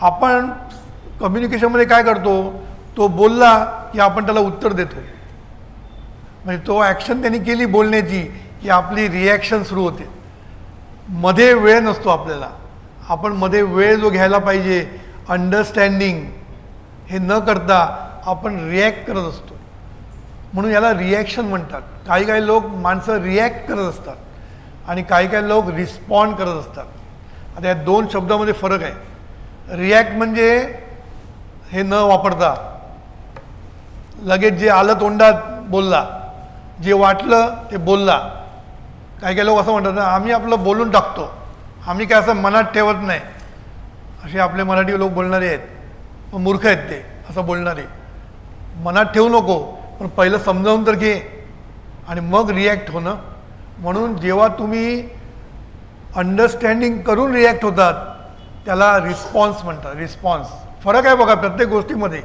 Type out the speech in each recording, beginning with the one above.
आपण कम्युनिकेशनमध्ये काय करतो? तो बोलला की आपण त्याला उत्तर देतो. म्हणजे तो ॲक्शन त्यांनी केली बोलण्याची की आपली रिॲक्शन सुरू होते. मध्ये वेळ नसतो आपल्याला. आपण मध्ये वेळ जो घ्यायला पाहिजे अंडरस्टँडिंग हे न करता आपण रिॲक्ट करत असतो. म्हणून याला रिॲक्शन म्हणतात. काही काही लोक माणसं रिॲक्ट करत असतात. आणि काही काही लोक रिस्पॉन्ड करत असतात. आता या दोन शब्दामध्ये फरक आहे. रिॲक्ट म्हणजे हे न वापरता. लगेच जे आलं तोंडात बोलला जे वाटलं ते बोलला. काही काही लोक असं म्हणतात ना आम्ही आपलं बोलून टाकतो. आम्ही काय असं मनात ठेवत नाही. असे आपले मराठी लोक बोलणारे आहेत. मूर्ख आहेत ते असं बोलणारे. मनात ठेवू नको पण पहिलं समजावून तर घे. आणि मग रिॲक्ट होणं. म्हणून जेव्हा तुम्ही अंडरस्टँडिंग करून रिॲक्ट होतात त्याला रिस्पॉन्स म्हणतात रिस्पॉन्स फरक आहे बघा प्रत्येक गोष्टीमध्ये.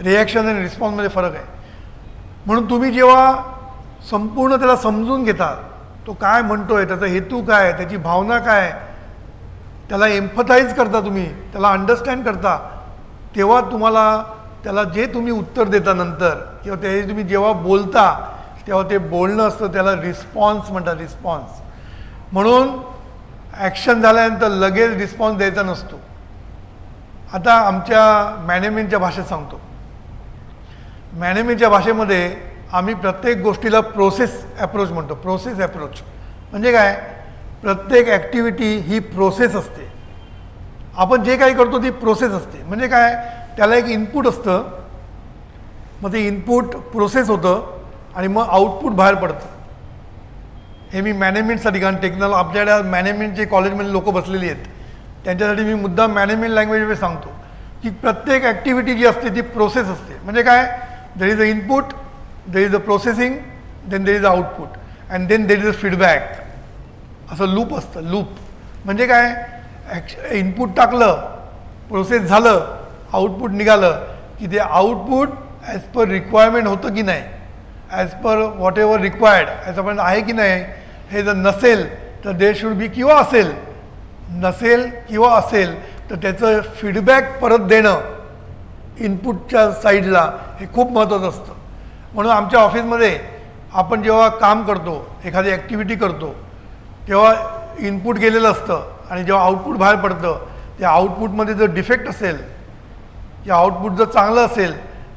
रिॲक्शन आणि रिस्पॉन्समध्ये फरक आहे. म्हणून तुम्ही जेव्हा संपूर्ण त्याला समजून घेता तो काय म्हणतो आहे त्याचा हेतू काय त्याची भावना काय त्याला एम्फथाईज करता तुम्ही त्याला अंडरस्टँड करता तेव्हा तुम्हाला त्याला जे तुम्ही उत्तर देता नंतर किंवा ते तुम्ही जेव्हा बोलता तेव्हा ते बोलणं असतं त्याला रिस्पॉन्स म्हणतात रिस्पॉन्स म्हणून ॲक्शन झाल्यानंतर लगेच रिस्पॉन्स द्यायचा नसतो. आता आमच्या मॅनेजमेंटच्या भाषेत सांगतो. मॅनेजमेंटच्या भाषेमध्ये आम्ही प्रत्येक गोष्टीला प्रोसेस ॲप्रोच म्हणतो. प्रोसेस ॲप्रोच म्हणजे काय? प्रत्येक ॲक्टिव्हिटी ही प्रोसेस असते. आपण जे काही करतो ती प्रोसेस असते. म्हणजे काय? त्याला एक इनपुट असतं. मग ते इनपुट प्रोसेस होतं आणि मग आउटपुट बाहेर पडतं. हे मी मॅनेजमेंटसाठी कारण टेक्नॉल आपल्याकडे मॅनेजमेंटचे कॉलेजमध्ये लोक बसलेली आहेत. त्यांच्यासाठी मी मुद्दा मॅनेजमेंट लँग्वेजमध्ये सांगतो. की प्रत्येक ॲक्टिव्हिटी जी असते ती प्रोसेस असते. म्हणजे काय? There is a input there is a processing then there is a output and then there is a feedback असं लूप असतं लूप म्हणजे काय? ॲक्श इनपुट टाकलं प्रोसेस झालं आउटपुट निघालं की ते आउटपुट ॲज पर रिक्वायरमेंट होतं की नाही? As per whatever required ॲजपर्यंत आहे की नाही हे जर नसेल तर दे शुड बी किंवा असेल. नसेल किंवा असेल तर त्याचं फीडबॅक परत देणं इनपुटच्या साईडला हे खूप महत्त्वाचं असतं. म्हणून आमच्या ऑफिसमध्ये आपण जेव्हा काम करतो एखादी ॲक्टिव्हिटी करतो तेव्हा इनपुट गेलेलं असतं आणि जेव्हा आउटपुट बाहेर पडतं त्या आउटपुटमध्ये जर डिफेक्ट असेल या आउटपुट जर चांगलं असेल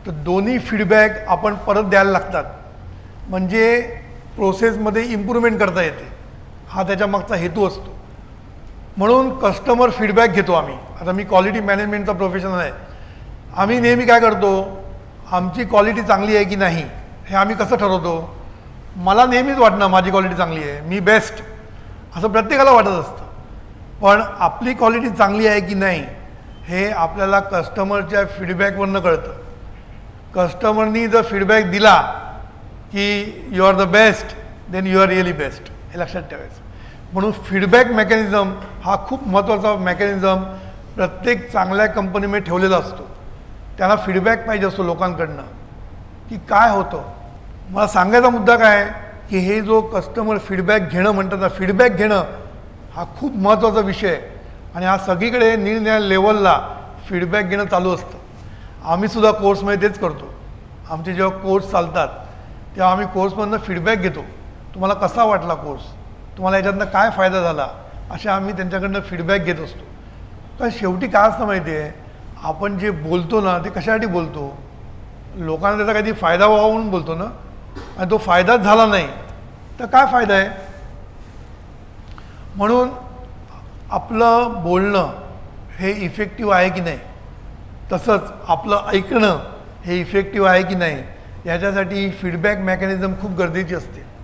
तर दोन्ही फीडबॅक आपण परत द्यायला लागतात. म्हणजे प्रोसेसमध्ये इम्प्रूव्हमेंट करता येते. हा त्याच्या मागचा हेतू असतो. म्हणून कस्टमर फीडबॅक घेतो आम्ही. आता मी क्वालिटी मॅनेजमेंटचा प्रोफेशनल आहे. आम्ही नेहमी काय करतो? आमची क्वालिटी चांगली आहे की नाही हे आम्ही कसं ठरवतो? मला नेहमीच वाटणं माझी क्वालिटी चांगली आहे मी बेस्ट असं प्रत्येकाला वाटत असतं. पण आपली क्वालिटी चांगली आहे की नाही हे आपल्याला कस्टमरच्या फीडबॅकवरनं कळतं. कस्टमरनी जर फीडबॅक दिला की you are the best then you are really best हे लक्षात ठेवायचं. म्हणून फीडबॅक मेकॅनिझम हा खूप महत्त्वाचा मेकॅनिझम प्रत्येक चांगल्या कंपनीमध्ये ठेवलेला असतो. त्यांना फीडबॅक पाहिजे असतो लोकांकडनं की काय होतं? मला सांगायचा मुद्दा काय? की हे जो कस्टमर फीडबॅक घेणं म्हणतात ना फीडबॅक घेणं हा खूप महत्त्वाचा विषय आहे. आणि हा सगळीकडे निरनिळ्या लेवलला फीडबॅक घेणं चालू असतं. आम्हीसुद्धा कोर्समध्ये तेच करतो. आमचे जेव्हा कोर्स चालतात तेव्हा आम्ही कोर्समधनं फीडबॅक घेतो. तुम्हाला कसा वाटला कोर्स तुम्हाला याच्यातनं काय फायदा झाला? असे आम्ही त्यांच्याकडनं फीडबॅक घेत असतो. कारण शेवटी काय असतं माहिती आहे आपण जे बोलतो ना ते कशासाठी बोलतो? लोकांना त्याचा काहीतरी फायदा व्हावा म्हणून बोलतो ना? आणि तो फायदाच झाला नाही तर काय फायदा आहे? म्हणून आपलं बोलणं हे इफेक्टिव्ह आहे की नाही? तसंच आपलं ऐकणं हे इफेक्टिव्ह आहे की नाही? याच्यासाठी फीडबॅक मेकॅनिझम खूप गरजेची असते.